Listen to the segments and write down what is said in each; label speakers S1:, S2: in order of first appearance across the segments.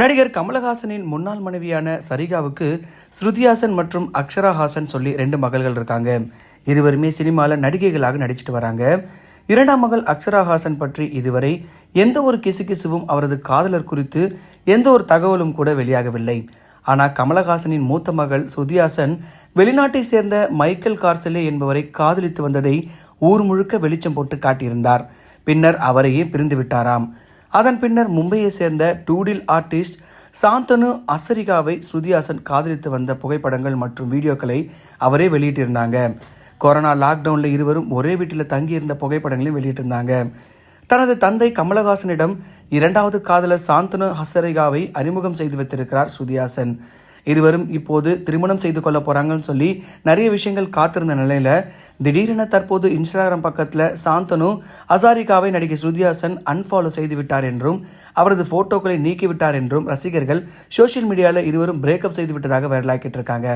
S1: நடிகர் கமலஹாசனின் முன்னாள் மனைவியான சரிகாவுக்கு ஸ்ருதிஹாசன் மற்றும் அக்ஷராஹாசன் சொல்லி ரெண்டு மகள்கள் இருக்காங்க. இருவருமே சினிமாவில் நடிகைகளாக நடிச்சிட்டு வராங்க. இரண்டாம் மகள் அக்ஷராஹாசன் பற்றி இதுவரை எந்த ஒரு கிசுகிசுவும் அவரது காதலர் குறித்து எந்த ஒரு தகவலும் கூட வெளியாகவில்லை. ஆனால் கமலஹாசனின் மூத்த மகள் ஸ்ருதிஹாசன் வெளிநாட்டை சேர்ந்த மைக்கேல் கார்சலே என்பவரை காதலித்து வந்ததை ஊர் முழுக்க வெளிச்சம் போட்டு காட்டியிருந்தார். பின்னர் அவரையே பிரிந்து விட்டாராம். அதன் பின்னர் மும்பையை சேர்ந்த டூடில் ஆர்டிஸ்ட் சாந்தனு அசரிகாவை ஸ்ருதிஹாசன் காதலித்து வந்த புகைப்படங்கள் மற்றும் வீடியோக்களை அவரே வெளியிட்டிருந்தாங்க. கொரோனா லாக்டவுனில் இருவரும் ஒரே வீட்டில் தங்கியிருந்த புகைப்படங்களையும் வெளியிட்டிருந்தாங்க. தனது தந்தை கமலஹாசனிடம் இரண்டாவது காதலர் சாந்தனு ஹசரிகாவை அறிமுகம் செய்து வைத்திருக்கிறார் ஸ்ருதிஹாசன். இருவரும் இப்போது திருமணம் செய்து கொள்ள போகிறாங்கன்னு சொல்லி நிறைய விஷயங்கள் காத்திருந்த நிலையில் திடீரென தற்போது இன்ஸ்டாகிராம் பக்கத்தில் சாந்தனு அசாரிகாவை நடிகை ஸ்ருதிஹாசன் அன்ஃபாலோ செய்து விட்டார் என்றும் அவரது போட்டோக்களை நீக்கிவிட்டார் என்றும் ரசிகர்கள் சோஷியல் மீடியாவில் இருவரும் பிரேக்கப் செய்து விட்டதாக வைரலாக்கிட்டு இருக்காங்க.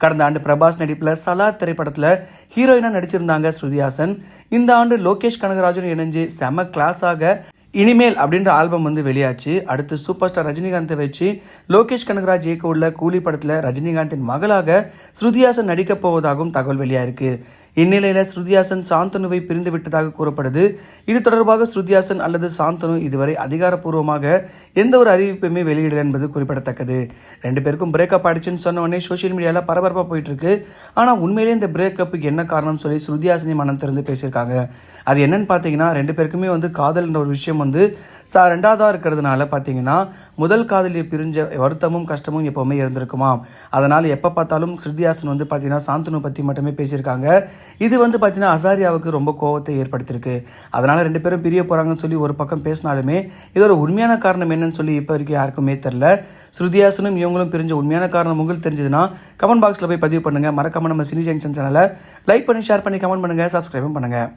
S1: கடந்த ஆண்டு பிரபாஸ் நடிப்பில் சலார் திரைப்படத்தில் ஹீரோயினாக நடிச்சிருந்தாங்க ஸ்ருதிஹாசன் இந்த ஆண்டு லோகேஷ் கனகராஜன் இணைஞ்சு செம கிளாஸாக இனிமேல் அப்படின்ற ஆல்பம் வந்து வெளியாச்சு. அடுத்து சூப்பர் ஸ்டார் ரஜினிகாந்தை வச்சு லோகேஷ் கனகராஜ் இயக்க உள்ள கூலி படத்தில் ரஜினிகாந்தின் மகளாக ஸ்ருதிஹாசன் நடிக்கப் போவதாகவும் தகவல் வெளியாயிருக்கு. இந்நிலையில் ஸ்ருதிஹாசன் சாந்தனுவை பிரிந்து விட்டதாக கூறப்படுது. இது தொடர்பாக ஸ்ருதிஹாசன் அல்லது சாந்தனு இதுவரை அதிகாரப்பூர்வமாக எந்த ஒரு அறிவிப்புமே வெளியிடல என்பது குறிப்பிடத்தக்கது. ரெண்டு பேருக்கும் பிரேக்கப் ஆயிடுச்சுன்னு சொன்ன உடனே சோஷியல் மீடியாவில் பரபரப்பாக போயிட்டு இருக்கு ஆனால் உண்மையிலேயே இந்த பிரேக்கப்புக்கு என்ன காரணம் சொல்லி ஸ்ருதிஹாசனி மனம் திறந்து பேசியிருக்காங்க. அது என்னன்னு பார்த்தீங்கன்னா ரெண்டு பேருக்குமே வந்து காதல்ன்ற ஒரு விஷயம் வந்து சா ரெண்டாவதாக இருக்கிறதுனால பார்த்தீங்கன்னா முதல் காதலியை பிரிஞ்ச வருத்தமும் கஷ்டமும் எப்போவுமே இருந்திருக்குமாம் அதனால் எப்போ பார்த்தாலும் ஸ்ருதிஹாசன் வந்து பார்த்தீங்கன்னா சாந்தனு பற்றி மட்டுமே பேசியிருக்காங்க. இது வந்து பார்த்தீங்கன்னா அசாரியாவுக்கு ரொம்ப கோவத்தை ஏற்படுத்தியிருக்கு. அதனால் ரெண்டு பேரும் பிரிய போகிறாங்கன்னு சொல்லி ஒரு பக்கம் பேசினாலுமே இதோட உண்மையான காரணம் என்னன்னு சொல்லி இப்போ வரைக்கும் யாருக்குமே தெரில ஸ்ருதிஹாசனும் இவங்களும் பிரிஞ்ச உண்மையான காரணம் உங்களுக்கு தெரிஞ்சதுன்னா கமெண்ட் பாக்ஸில் போய் பதிவு பண்ணுங்கள் மறக்காமல் நம்ம சினி ஜங்ஷன் சேனலை லைக் பண்ணி ஷேர் பண்ணி கமெண்ட் பண்ணுங்கள் சப்ஸ்கிரைபும் பண்ணுங்கள்